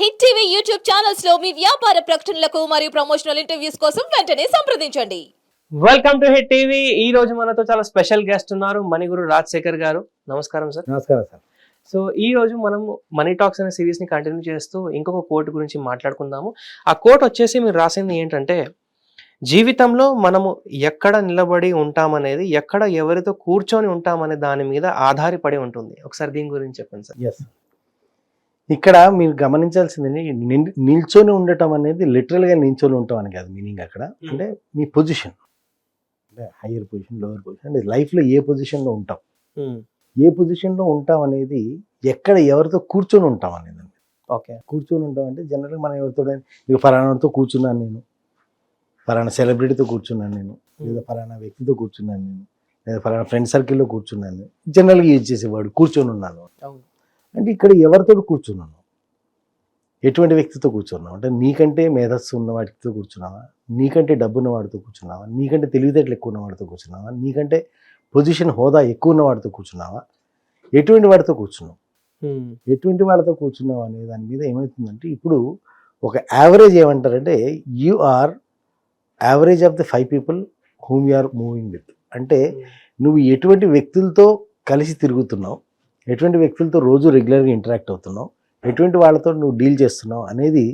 Hit TV YouTube ఛానల్స్లో మీ వ్యాపార ప్రకటనలకు మరియు ప్రమోషనల్ ఇంటర్వ్యూస్ కోసం వెంటనే సంప్రదించండి. వెల్కమ్ టు హిట్ టీవీ ఈ రోజు మనతో చాలా స్పెషల్ గెస్ట్ ఉన్నారు మణిగురు రాజశేఖర్ గారు. నమస్కారం సార్. నమస్కారం సార్. సో ఈ రోజు మనం మనీ టాక్స్ అనే సిరీస్ని కంటిన్యూ చేస్తూ ఇంకొక కోట్ గురించి మాట్లాడుకుందాము. ఆ కోట్ వచ్చేసి మీరు రాసింది ఏంటంటే జీవితంలో మనము ఎక్కడ నిలబడి ఉంటామనేది ఎక్కడ ఎవరితో కూర్చొని ఉంటామనే దాని మీద ఆధారపడి ఉంటుంది. ఒకసారి దీని గురించి చెప్పండి సార్. ఎస్ ఇక్కడ మీరు గమనించాల్సింది నిల్- నిల్చొని ఉండటం అనేది లిటరల్గా నిల్చొని ఉండటం అని కాదు మీనింగ్ అక్కడ. అంటే మీ పొజిషన్. అంటే హయ్యర్ పొజిషన్ లోవర్ పొజిషన్ అంటే లైఫ్లో ఏ పొజిషన్లో ఉంటాం. ఏ పొజిషన్లో ఉంటాం అనేది ఎక్కడ ఎవరితో కూర్చొని ఉంటాం అనేది ఓకే. కూర్చొని ఉంటాం అంటే జనరల్గా మనం ఎవరితో ఇక ఫలానాతో కూర్చున్నాను నేను. ఫలానా సెలబ్రిటీతో కూర్చున్నాను నేను. లేదా ఫలానా వ్యక్తితో కూర్చున్నాను నేను. లేదా ఫలానా ఫ్రెండ్ సర్కిల్లో కూర్చున్నాను నేను. జనరల్గా యూజ్ చేసేవాడు కూర్చొని ఉన్నాను. అంటే ఇక్కడ ఎవరితో కూర్చున్నాను ఎటువంటి వ్యక్తితో కూర్చున్నావు? అంటే నీకంటే మేధస్సు ఉన్న వాటితో కూర్చున్నావా? నీకంటే డబ్బు ఉన్న వాడితో కూర్చున్నావా? నీకంటే తెలివితేటలు ఎక్కువ ఉన్న వాడితో కూర్చున్నావా? నీకంటే పొజిషన్ హోదా ఎక్కువ ఉన్న వాడితో కూర్చున్నావా? ఎటువంటి వాడితో కూర్చున్నావు? ఎటువంటి వాళ్ళతో కూర్చున్నావు అనే దాని మీద ఏమవుతుందంటే ఇప్పుడు ఒక యావరేజ్ ఏమంటారంటే you are average of the five people whom you are moving with. అంటే నువ్వు ఎటువంటి వ్యక్తులతో కలిసి తిరుగుతున్నావు? ఎటువంటి వ్యక్తులతో రోజు రెగ్యులర్గా ఇంటరాక్ట్ అవుతున్నావు? ఎటువంటి వాళ్ళతో నువ్వు డీల్ చేస్తున్నావు? అనేది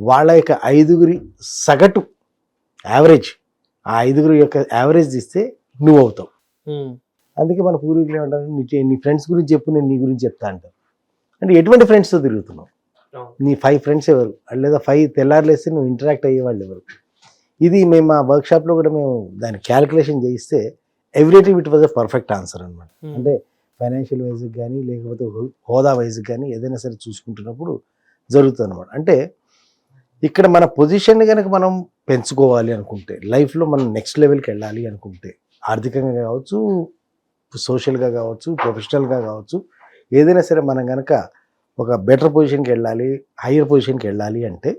వాళ్ళ యొక్క ఐదుగురి సగటు యావరేజ్. ఆ ఐదుగురి యొక్క యావరేజ్ తీస్తే నువ్వు అవుతావు. అందుకే మన పూర్వీకులు ఏమంటారు? నీ ఫ్రెండ్స్ గురించి చెప్పు నేను నీ గురించి చెప్తా అంటారు. అంటే ఎటువంటి ఫ్రెండ్స్తో తిరుగుతున్నావు? నీ ఫైవ్ ఫ్రెండ్స్ ఎవరు? లేదా ఫైవ్ తెల్లారులేస్తే నువ్వు ఇంటరాక్ట్ అయ్యే వాళ్ళు ఎవరు? ఇది మేము మా వర్క్షాప్లో కూడా మేము దాన్ని క్యాలిక్యులేషన్ చేయిస్తే every time it was a perfect answer అనమాట అంటే ఫైనాన్షియల్ వైజ్కి కానీ లేకపోతే హోదా వైజ్కి కానీ ఏదైనా సరే చూసుకుంటున్నప్పుడు జరుగుతుంది అనమాట అంటే ఇక్కడ మన పొజిషన్ కనుక మనం పెంచుకోవాలి అనుకుంటే లైఫ్లో మనం నెక్స్ట్ లెవెల్కి వెళ్ళాలి అనుకుంటే ఆర్థికంగా కావచ్చు సోషల్గా కావచ్చు ప్రొఫెషనల్గా కావచ్చు ఏదైనా సరే మనం కనుక ఒక బెటర్ పొజిషన్కి వెళ్ళాలి హయ్యర్ పొజిషన్కి వెళ్ళాలి అంటే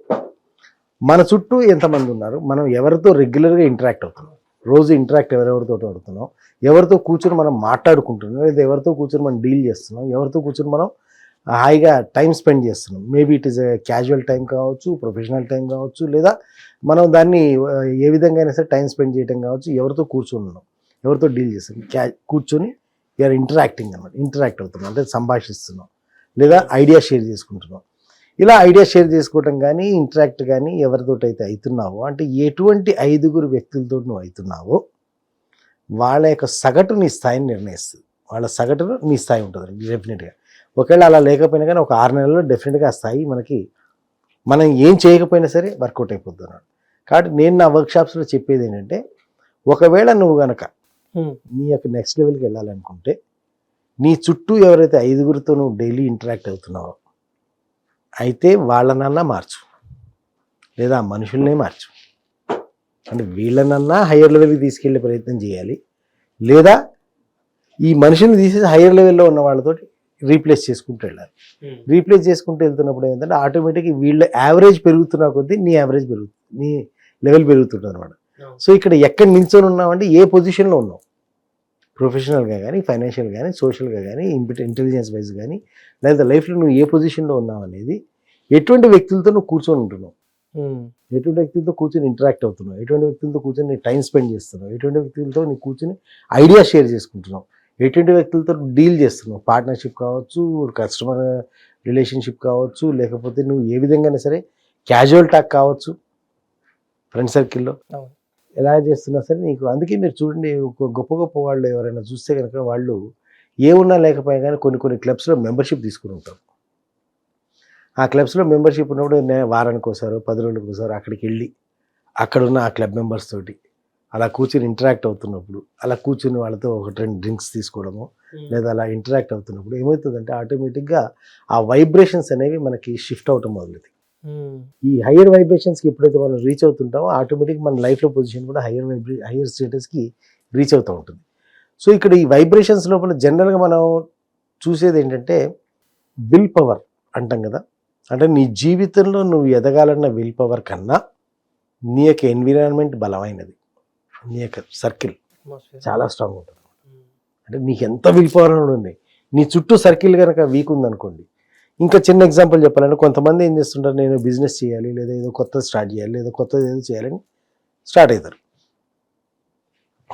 మన చుట్టూ ఎంతమంది ఉన్నారు మనం ఎవరితో రెగ్యులర్గా ఇంటరాక్ట్ అవుతున్నాం? రోజు ఇంటరాక్ట్ ఎవరెవరితో ఆడుతున్నాం? ఎవరితో కూర్చొని మనం మాట్లాడుకుంటున్నాం? లేదా ఎవరితో కూర్చొని మనం డీల్ చేస్తున్నాం? ఎవరితో కూర్చొని మనం హాయిగా టైం స్పెండ్ చేస్తున్నాం? Maybe it is casual time కావచ్చు ప్రొఫెషనల్ టైం కావచ్చు లేదా మనం దాన్ని ఏ విధంగా అయినా సరే టైం స్పెండ్ చేయటం కావచ్చు ఎవరితో కూర్చున్నాం? ఎవరితో డీల్ చేస్తున్నాం? క్యా కూర్చొని యూఆర్ ఇంటరాక్టింగ్ అనమాట ఇంటరాక్ట్ అవుతున్నాం. అంటే సంభాషిస్తున్నాం. లేదా ఐడియా షేర్ చేసుకుంటున్నాం. ఇలా ఐడియా షేర్ చేసుకోవటం కానీ ఇంటరాక్ట్ కానీ ఎవరితోటైతే అవుతున్నావో అంటే ఎటువంటి ఐదుగురు వ్యక్తులతో నువ్వు అవుతున్నావో వాళ్ళ యొక్క సగటు నీ స్థాయిని నిర్ణయిస్తుంది. వాళ్ళ సగటును నీ స్థాయి ఉంటుంది డెఫినెట్గా ఒకవేళ అలా లేకపోయినా కానీ ఒక ఆరు నెలల్లో డెఫినెట్గా ఆ స్థాయి మనకి మనం ఏం చేయకపోయినా సరే వర్కౌట్ అయిపోద్ది అన్నాడు. కాబట్టి నేను నా వర్క్షాప్స్లో చెప్పేది ఏంటంటే ఒకవేళ నువ్వు గనక నీ యొక్క నెక్స్ట్ లెవెల్కి వెళ్ళాలనుకుంటే నీ చుట్టూ ఎవరైతే ఐదుగురితో నువ్వు డైలీ ఇంటరాక్ట్ అవుతున్నావో అయితే వాళ్ళనన్నా మార్చు. లేదా ఆ మనుషుల్నే మార్చు. అంటే వీళ్ళనన్నా హయ్యర్ లెవెల్కి తీసుకెళ్ళే ప్రయత్నం చేయాలి. లేదా ఈ మనుషుల్ని తీసేసి హయ్యర్ లెవెల్లో ఉన్న వాళ్ళతో రీప్లేస్ చేసుకుంటూ వెళ్ళాలి. రీప్లేస్ చేసుకుంటూ వెళ్తున్నప్పుడు ఏంటంటే ఆటోమేటిక్గా వీళ్ళ యావరేజ్ పెరుగుతున్న కొద్దీ నీ యావరేజ్ పెరుగుతుంది. నీ లెవెల్ పెరుగుతుంది అనమాట సో ఇక్కడ ఎక్కడ నిల్చొని ఉన్నామంటే ఏ పొజిషన్లో ఉన్నావు? ప్రొఫెషనల్గా కానీ ఫైనాన్షియల్ కానీ సోషల్గా కానీ ఇంటెలిజెన్స్ వైజ్ కానీ లేదా లైఫ్లో నువ్వు ఏ పొజిషన్లో ఉన్నావు అనేది ఎటువంటి వ్యక్తులతో నువ్వు కూర్చొని ఉంటున్నావు? ఎటువంటి వ్యక్తులతో కూర్చొని ఇంటరాక్ట్ అవుతున్నావు? ఎటువంటి వ్యక్తులతో కూర్చొని నీ టైం స్పెండ్ చేస్తున్నావు? ఎటువంటి వ్యక్తులతో నీ కూర్చొని ఐడియా షేర్ చేసుకుంటున్నావు? ఎటువంటి వ్యక్తులతో డీల్ చేస్తున్నావు? పార్ట్నర్షిప్ కావచ్చు కస్టమర్ రిలేషన్షిప్ కావచ్చు లేకపోతే నువ్వు ఏ విధంగానే సరే క్యాజువల్ టాక్ కావచ్చు? ఫ్రెండ్ సర్కిల్లో. ఎలా చేస్తున్నా సరే నీకు అందుకే మీరు చూడండి గొప్ప గొప్ప వాళ్ళు ఎవరైనా చూస్తే కనుక వాళ్ళు ఏ ఉన్నా లేకపోయినా కానీ కొన్ని కొన్ని క్లబ్స్లో మెంబర్షిప్ తీసుకుని ఉంటారు. ఆ క్లబ్స్లో మెంబర్షిప్ ఉన్నప్పుడు వారానికి ఒకసారి పది రోజులకు ఒకసారి అక్కడికి వెళ్ళి అక్కడ ఉన్న ఆ క్లబ్ మెంబర్స్ తోటి అలా కూర్చొని ఇంటరాక్ట్ అవుతున్నప్పుడు అలా కూర్చుని వాళ్ళతో ఒక రెండు డ్రింక్స్ తీసుకోవడము లేదా అలా ఇంటరాక్ట్ అవుతున్నప్పుడు ఏమవుతుందంటే ఆటోమేటిక్గా ఆ వైబ్రేషన్స్ అనేవి మనకి షిఫ్ట్ అవటం మొదలవుతాయి. ఈ హయ్యర్ వైబ్రేషన్స్కి ఎప్పుడైతే మనం రీచ్ అవుతుంటామో ఆటోమేటిక్ మన లైఫ్లో పొజిషన్ కూడా హయ్యర్ వైబ్రే హయ్యర్ స్టేటస్కి రీచ్ అవుతూ ఉంటుంది. సో ఇక్కడ ఈ వైబ్రేషన్స్ లోపల జనరల్గా మనం చూసేది ఏంటంటే విల్ పవర్ అంటాం కదా. అంటే నీ జీవితంలో నువ్వు ఎదగాలన్న విల్ పవర్ కన్నా నీ యొక్క ఎన్విరాన్మెంట్ బలమైనది. నీ యొక్క సర్కిల్ చాలా స్ట్రాంగ్ ఉంటుంది. అంటే నీకు ఎంత విల్ పవర్ ఉంది. నీ చుట్టూ సర్కిల్ కనుక వీక్ ఉందనుకోండి ఇంకా చిన్న ఎగ్జాంపుల్ చెప్పాలంటే కొంతమంది ఏం చేస్తుంటారు నేను బిజినెస్ చేయాలి లేదా ఏదో కొత్త స్టార్ట్ చేయాలి లేదా కొత్తది ఏదో చేయాలని స్టార్ట్ అవుతారు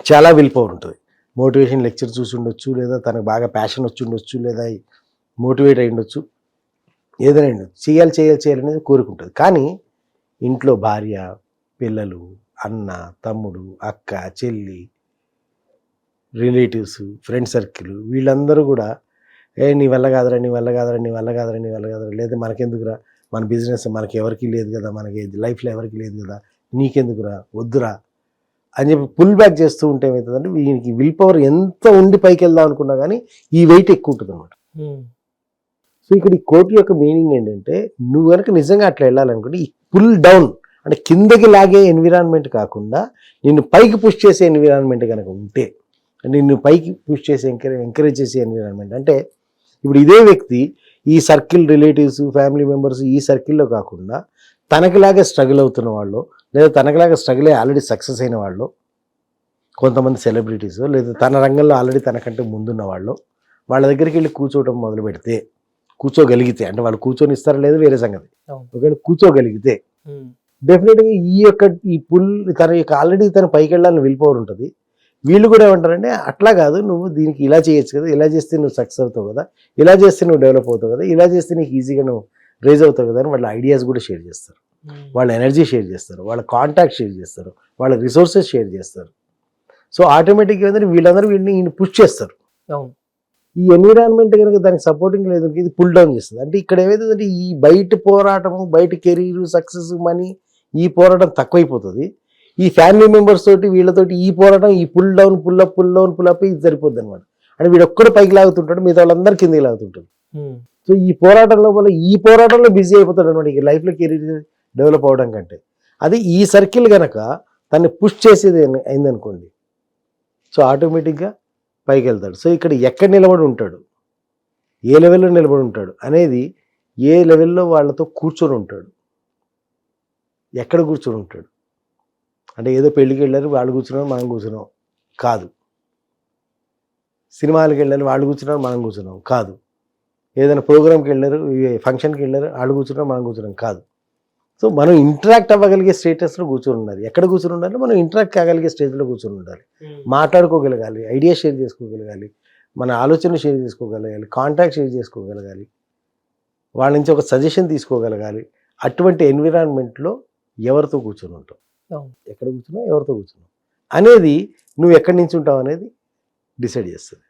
చాలా విల్ పవర్ ఉంటుంది. మోటివేషన్ లెక్చర్ చూసి ఉండొచ్చు లేదా తనకు బాగా ప్యాషన్ వచ్చి ఉండొచ్చు లేదా మోటివేట్ అయి ఉండొచ్చు ఏదైనా ఉండొచ్చు. చేయాలి చేయాలి చేయాలనేది కోరుకుంటుంది కానీ ఇంట్లో భార్య పిల్లలు అన్న తమ్ముడు అక్క చెల్లి రిలేటివ్స్ ఫ్రెండ్ సర్కిల్ వీళ్ళందరూ కూడా ఏ నీ వల్ల కాదురా నీ వల్ల కాదురా నీ వల్ల కాదురా నీ వల్ల కాదురా. లేదా మనకెందుకురా? మన బిజినెస్ మనకి ఎవరికి లేదు కదా మనకి లైఫ్లో ఎవరికి లేదు కదా. నీకెందుకురా? వద్దురా. అని చెప్పి పుల్ బ్యాక్ చేస్తూ ఉంటే ఏమవుతుందంటే వీనికి విల్ పవర్ ఎంత ఉండి పైకి వెళ్దాం అనుకున్నా కానీ ఈ వెయిట్ ఎక్కువ ఉంటుంది అనమాట సో ఇక్కడ ఈ కోట్ యొక్క మీనింగ్ ఏంటంటే నువ్వు కనుక నిజంగా అట్లా వెళ్ళాలనుకుంటే ఈ పుల్ డౌన్ అంటే కిందకి లాగే ఎన్విరాన్మెంట్ కాకుండా నిన్ను పైకి పుష్ చేసే ఎన్విరాన్మెంట్ కనుక ఉంటే నిన్ను పైకి పుష్ చేసే ఎంకరేజ్ ఎంకరేజ్ చేసే ఎన్విరాన్మెంట్ అంటే ఇప్పుడు ఇదే వ్యక్తి ఈ సర్కిల్ రిలేటివ్స్ ఫ్యామిలీ మెంబర్స్ ఈ సర్కిల్లో కాకుండా తనకిలాగే స్ట్రగుల్ అవుతున్న వాళ్ళు లేదా తనకిలాగా స్ట్రగుల్ అయ్యి ఆల్రెడీ సక్సెస్ అయిన వాళ్ళు కొంతమంది సెలబ్రిటీస్ లేదా తన రంగంలో ఆల్రెడీ తనకంటే ముందున్న వాళ్ళు వాళ్ళ దగ్గరికి వెళ్ళి కూర్చోవటం మొదలు పెడితే కూర్చోగలిగితే అంటే వాళ్ళు కూర్చొని ఇస్తారా లేదు వేరే సంగతి. ఒకవేళ కూర్చోగలిగితే డెఫినెట్గా ఈ యొక్క ఈ పుల్ తన యొక్క ఆల్రెడీ తన పైకి వెళ్ళాలని విల్ పవర్ ఉంటుంది. వీళ్ళు కూడా ఏమంటారంటే అట్లా కాదు నువ్వు దీనికి ఇలా చేయొచ్చు కదా ఇలా చేస్తే నువ్వు సక్సెస్ అవుతావు కదా ఇలా చేస్తే నువ్వు డెవలప్ అవుతావు కదా ఇలా చేస్తే నీకు ఈజీగా నువ్వు రేజ్ అవుతావు కదా అని వాళ్ళ ఐడియాస్ కూడా షేర్ చేస్తారు. వాళ్ళ ఎనర్జీ షేర్ చేస్తారు వాళ్ళ కాంటాక్ట్ షేర్ చేస్తారు వాళ్ళ రిసోర్సెస్ షేర్ చేస్తారు. సో ఆటోమేటిక్గా ఏంటంటే వీళ్ళందరూ వీళ్ళని ఈయన పుష్ చేస్తారు. ఈ ఎన్విరాన్మెంట్ కనుక దానికి సపోర్టింగ్ లేదు ఇది పుల్ డౌన్ చేస్తుంది. అంటే ఇక్కడ ఏమైతుందంటే ఈ బయట పోరాటము బయట కెరీర్ సక్సెస్ మనీ ఈ పోరాటం తక్కువైపోతుంది. ఈ ఫ్యామిలీ మెంబర్స్ తోటి వీళ్ళతోటి ఈ పోరాటం ఈ pull down pull up pull down pull up ఇది సరిపోద్ది అనమాట అంటే వీడు ఒక్కడు పైకి లాగుతుంటాడు మిగతా వాళ్ళందరూ కిందకి లాగుతుంటారు. సో ఈ పోరాటం లోపల ఈ పోరాటంలో బిజీ అయిపోతాడు అనమాట ఇక లైఫ్లో కెరీర్ డెవలప్ అవడం కంటే. అది ఈ సర్కిల్ గనక తన్ని పుష్ చేసేది అయింది- అయిందనుకోండి. సో ఆటోమేటిక్గా పైకి వెళ్తాడు. సో ఇక్కడ ఎక్కడ నిలబడి ఉంటాడు? ఏ లెవెల్లో నిలబడి ఉంటాడు? అనేది ఏ లెవెల్లో వాళ్ళతో కూర్చొని ఉంటాడు? ఎక్కడ కూర్చొని ఉంటాడు? అంటే ఏదో పెళ్ళికి వెళ్ళారు వాళ్ళు కూర్చున్నారు మనం కూర్చున్నాం. కాదు. సినిమాలకు వెళ్ళారు వాళ్ళు కూర్చున్నారు మనం కూర్చున్నాం. కాదు. ఏదైనా ప్రోగ్రామ్కి వెళ్ళారు ఫంక్షన్కి వెళ్ళారు వాళ్ళు కూర్చున్నారు మనం కూర్చున్నాం. కాదు. సో మనం ఇంటరాక్ట్ అవ్వగలిగే స్టేటస్లో కూర్చొని ఉండాలి. ఎక్కడ కూర్చొని ఉండాలి? మనం ఇంటరాక్ట్ కాగలిగే స్టేజ్లో కూర్చొని ఉండాలి. మాట్లాడుకోగలగాలి ఐడియా షేర్ చేసుకోగలగాలి మన ఆలోచనలు షేర్ చేసుకోగలగాలి కాంటాక్ట్ షేర్ చేసుకోగలగాలి వాళ్ళ నుంచి ఒక సజెషన్ తీసుకోగలగాలి. అటువంటి ఎన్విరాన్మెంట్లో ఎవరితో కూర్చొని ఉంటావు అవును. ఎక్కడ కూర్చున్నావు? ఎవరితో కూర్చున్నావు? అనేది నువ్వు ఎక్కడి నుంచి ఉంటావు అనేది డిసైడ్ చేస్తుంది.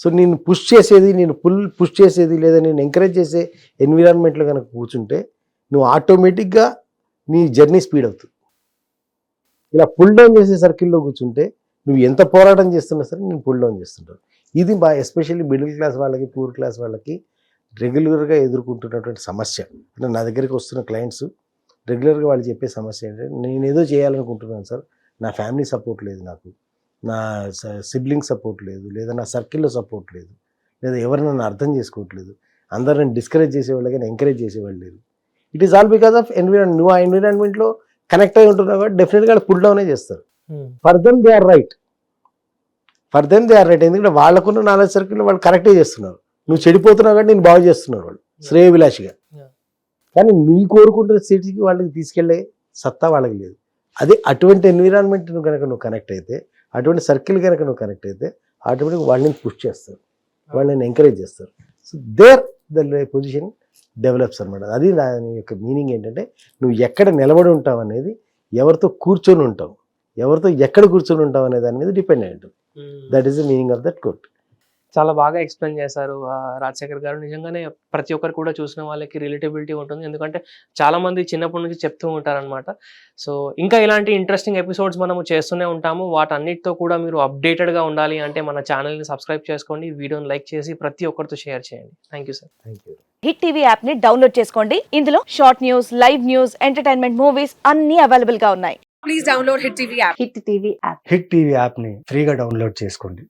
సో నేను పుష్ చేసేది నేను పుల్ పుష్ చేసేది లేదా నేను ఎంకరేజ్ చేసే ఎన్విరాన్మెంట్లో కనుక కూర్చుంటే నువ్వు ఆటోమేటిక్గా నీ జర్నీ స్పీడ్ అవుతుంది. ఇలా పుల్ డౌన్ చేసే సర్కిల్లో కూర్చుంటే నువ్వు ఎంత పోరాటం చేస్తున్నా సరే నేను పుల్ డౌన్ చేస్తుంటాను. ఇది బాగా ఎస్పెషల్లీ మిడిల్ క్లాస్ వాళ్ళకి పూర్ క్లాస్ వాళ్ళకి రెగ్యులర్గా ఎదుర్కొంటున్నటువంటి సమస్య. అంటే నా దగ్గరికి వస్తున్న క్లయింట్స్ రెగ్యులర్గా వాళ్ళు చెప్పే సమస్య ఏంటంటే నేను ఏదో చేయాలనుకుంటున్నాను సార్. నా ఫ్యామిలీ సపోర్ట్ లేదు నాకు. నా సిబ్లింగ్ సపోర్ట్ లేదు. లేదా నా సర్కిల్లో సపోర్ట్ లేదు. లేదా ఎవరు నన్ను అర్థం చేసుకోవట్లేదు. అందరు నన్ను డిస్కరేజ్ చేసేవాళ్ళు కానీ ఎంకరేజ్ చేసేవాళ్ళు లేరు. It is all because of ఎన్విరాన్ నువ్వు ఆ ఎన్విరాన్మెంట్లో కనెక్ట్ అయి ఉంటున్నావు కాబట్టి డెఫినెట్గా పుల్ డౌనే చేస్తారు. For them they are right. For them they are right. ఎందుకంటే వాళ్ళకున్న నాలెడ్జ్ సర్కిల్ వాళ్ళు కరెక్టే చేస్తున్నారు. నువ్వు చెడిపోతున్నావు కాబట్టి నేను బాగు చేస్తున్నారు వాళ్ళు. శ్రేయభిలాషిగా. కానీ నీ కోరుకుంటున్న స్థితికి వాళ్ళకి తీసుకెళ్ళే సత్తా వాళ్ళకి లేదు. అదే అటువంటి ఎన్విరాన్మెంట్ నువ్వు కనుక నువ్వు కనెక్ట్ అయితే అటువంటి సర్కిల్ కనుక నువ్వు కనెక్ట్ అయితే ఆటోమేటిక్ వాళ్ళని పుష్ చేస్తారు. వాళ్ళని ఎంకరేజ్ చేస్తారు. So there the position develops అనమాట అది దాని యొక్క మీనింగ్ ఏంటంటే నువ్వు ఎక్కడ నిలబడి ఉంటావు అనేది ఎవరితో కూర్చొని ఉంటావు. ఎవరితో ఎక్కడ కూర్చొని ఉంటావు అనే దాని మీద డిపెండ్ అయి ఉంటుంది. That is the meaning of that quote చాలా బాగా ఎక్స్ప్లెయిన్ చేశారు. రాజశేఖర్ గారు. నిజంగానే ప్రతి ఒక్కరు కూడా చూసిన వాళ్ళకి రిలేటబిలిటీ ఉంటుంది. ఎందుకంటే చాలా మంది చిన్నప్పటి నుంచి చెప్తూ ఉంటారనమాట సో ఇంకా ఇలాంటి ఇంట్రెస్టింగ్ ఎపిసోడ్స్ మనము చేస్తూనే ఉంటాము. వాటన్నిటితో కూడా మీరు updated గా ఉండాలి అంటే మన ఛానల్ని సబ్స్క్రైబ్ చేసుకోండి. వీడియోని లైక్ చేసి ప్రతి ఒక్కరితో షేర్ చేయండి. Thank you sir thank you Hit TV యాప్ని డౌన్లోడ్ చేసుకోండి. ఇందులో short news live news entertainment movies అన్ని అవైలబుల్గా ఉన్నాయి. Please download Hit TV app. Hit TV app Hit TV యాప్ని ఫ్రీగా డౌన్లోడ్ చేసుకోండి.